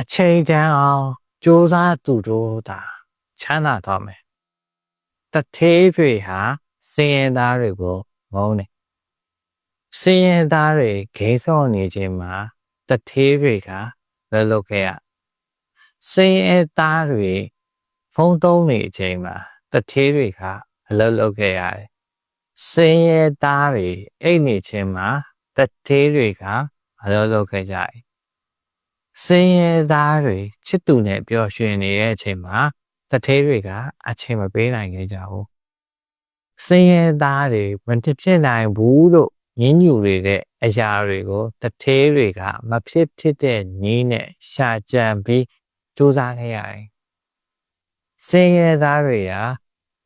အချိန်တန်အောင်စူးစမ်းသူတို့သာချမ်းသာသွားမယ်တထေးတွေဟာစင်ရင်သားတွေကိုငုံတယ်စင်ရင်သားတွေဂိမ်းစော့နေခြင်းမှာတထေးတွေကလွတ်လွတ်ခဲ့ရစင်ရင်သားတွေဖုန်းသုံးနေခြင်းမှာတထေးတွေကအလွတ်လွတ်ခဲ့ရတယ်စင်ရင်သားတွေအိတ်နေခြင်းမှာတထေးတွေကအလွတ်လွတ်ခဲ့ကြတယ် စင်ရဲသားတွေချစ်သူနဲ့ပျော်ရွှင်နေတဲ့အချိန်မှာတထေးတွေကအချိန်မပေးနိုင်ခဲ့ကြဘူးစင်ရဲသားတွေမဖြစ်နိုင်ဘူးလို့ညင်းညူနေတဲ့အရာတွေကိုတထေးတွေကမဖြစ်ဖြစ်တဲ့နည်းနဲ့ရှာကြံပြီးစူးစမ်းခဲ့ရတယ်စင်ရဲသားတွေက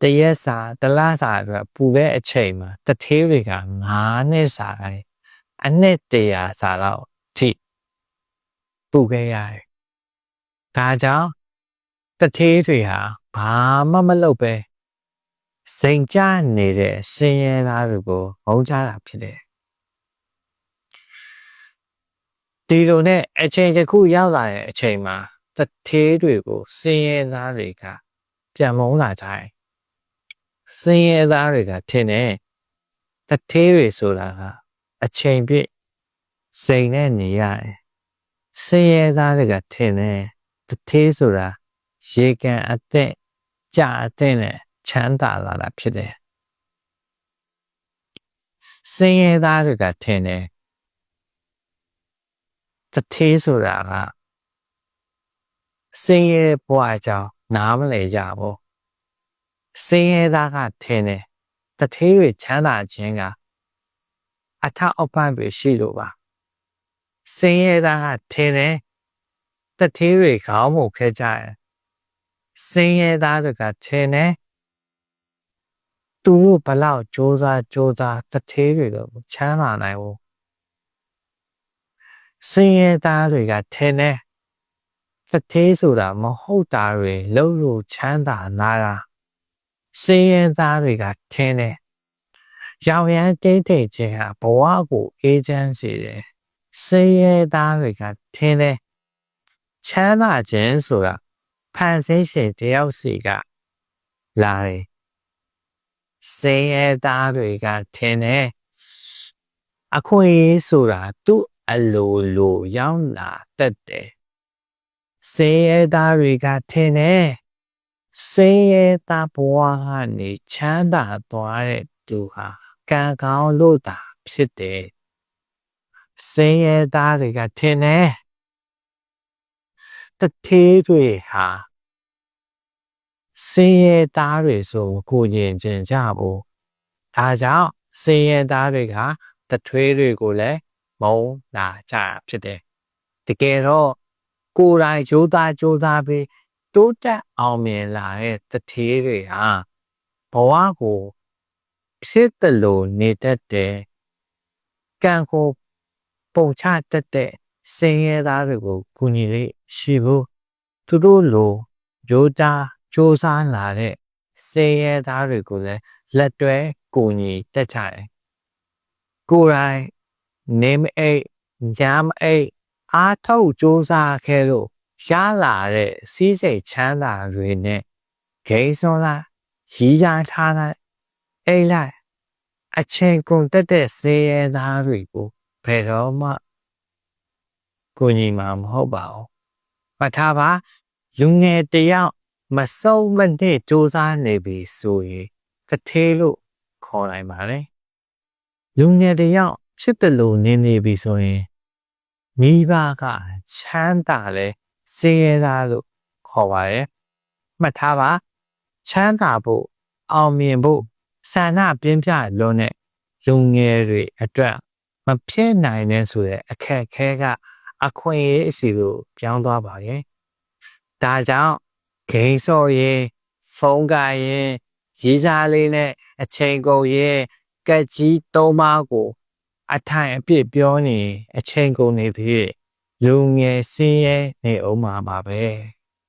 တရက်စာတလစာအတွက်ပူတဲ့အချိန်မှာတထေးတွေက9နှစ်စာတယ်အနှစ်တရာစာတော့ထိ ပူခဲ့ရတယ်။ဒါကြောင့်တထေးတွေဟာဘာမှမလုပ်ပဲစိန်ကြနေတဲ့စင်ရဲသားတွေကိုငုံကြတာဖြစ်တယ်။ဒီလိုနဲ့အချိန်တစ်ခုရောက်လာတဲ့အချိန်မှာတထေးတွေကိုစင်ရဲသားတွေကကြံမုန်းလာကြတယ်။စင်ရဲသားတွေကထင်တယ်တထေးတွေဆိုတာကအချိန်ပြည့်စိန်နဲ့နေရတယ် စင်ရဲသားတွေကထင်တယ်တထေးဆိုတာရေကန်အသက်ကြအသက်နဲ့ချမ်းသာလာတာဖြစ်တယ်စင်ရဲသားတွေကထင်တယ်တထေးဆိုတာကစင်ရဲဘဝအကြောင်းနားမလည်ကြဘူးစင်ရဲသားကထင်တယ်တထေးတွေချမ်းသာခြင်းကအထအောက်ပန်းပဲရှိလို့ပါ စင်ရဲသားကထင်တယ်တထေးတွေခေါင်းမခဲကြတယ်စင်ရဲသားတွေကထင်တယ်သူတို့ဘလောက်စ조사စ조사တထေးတွေတော့ချမ်းသာနိုင်ဘူးစင်ရဲသားတွေကထင်တယ်တထေးဆိုတာမဟုတ်တာတွေလုံးလို့ချမ်းသာနာတာစင်ရဲသားတွေကထင်တယ်ရောင်ရမ်းတိတ်တိတ်ခြင်းဟာဘဝကိုအေးချမ်းစေတယ် စေးရဲသားတွေကထင်းတယ်ချမ်းသာခြင်းဆိုတာဖန်ဆင်းရှင်တယောက်စီကလာတယ်စေးရဲသားတွေကထင်းတယ်အခွင့်အရေးဆိုတာသူ့အလိုလိုရောက်လာတတ်တယ်စေးရဲသားတွေကထင်းတယ်စေးရဲသားဘဝကနေချမ်းသာသွားတဲ့သူဟာကံကောင်းလို့သာဖြစ်တယ် စင်းရဲသားတွေကထင်တယ်တထေးတွေဟာစင်းရဲသားတွေဆိုကိုရင်ကျင်ကြဘူးဒါကြောင့်စင်းရဲသားတွေကတထွေးတွေကိုလည်းမုန်းလာကြဖြစ်တယ်တကယ်တော့ကိုယ်တိုင်ကြိုးစားကြိုးစားပြီးတိုးတက်အောင်မြင်လာတဲ့တထေးတွေဟာဘဝကိုဖြစ်တယ်လို့နေတတ်တယ်ကံကို ပုံချတတ်တဲ့စင်ရဲသားတွေကိုကူညီလေးရှိဖို့သူတို့လိုရိုးသားစ조사လာတဲ့စင်ရဲသားတွေကိုလည်းလက်တွဲကူညီတတ်ကြတယ်ကိုယ်တိုင်နေမအိတ်ညာမအိတ်အားထုတ်စ조사ခဲ့လို့ရလာတဲ့စီးစိတ်ချမ်းသာတွေနဲ့ဂိမ်းစွန်လာရီးရထားတဲ့အိတ်လိုက်အချိန်ကုန်တက်တဲ့စေးရဲသားတွေကို ဘယ်တော့မှကိုညီမှာမဟုတ်ပါဘူး။မှတ်ထားပါလူငယ်တယောက်မစုံမနစ်စူးစမ်းနေပြီဆိုရင်ကထေးလို့ခေါ်နိုင်ပါတယ်။လူငယ်တယောက်ဖြစ်တယ်လို့နေနေပြီဆိုရင်မိဘကချမ်းသာလဲစေရတာလို့ခေါ်ပါရဲ့။မှတ်ထားပါချမ်းသာဖို့အောင်မြင်ဖို့ဆန္ဒပြင်းပြလွန်းတဲ့လူငယ်တွေအတွက် မဖြစ်နိုင်တဲ့ဆိုတဲ့အခက်အခဲကအခွင့်အရေးအစီကိုပြောင်းသွားပါရဲ့။ဒါကြောင့်ဂိမ်းစော်ရင်ဖုန်းကရင်ရေးစားလေးနဲ့အချိန်ကုန်ရင်ကက်ကြီးသုံးပါးကို အထိုင်အပြစ်ပြောနေအချိန်ကုန်နေသေးတယ်။လူငယ်စင်းရဲနေအောင်မှာပါပဲ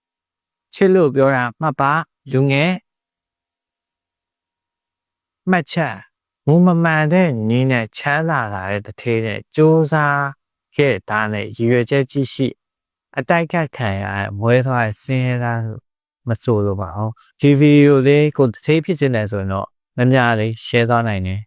။ချစ်လို့ပြောတာမှတ်ပါလူငယ်မှတ်ချက် မူမမှန်တဲ့နည်းနဲ့ချမ်းသာလာတဲ့တထေးနဲ့စူးစမ်းခဲ့တာနဲ့ရည်ရွယ်ချက်ကြီးရှိ အတိုက်ခတ်ခံရမွဲသွားတဲ့စင်းရဲသားမဆိုးလို့ပါအောင်ဒီဗီဒီယိုလေးကိုတစ်သေးဖြစ်နေတယ်ဆိုရင်တော့မများလေး share သွားနိုင်တယ်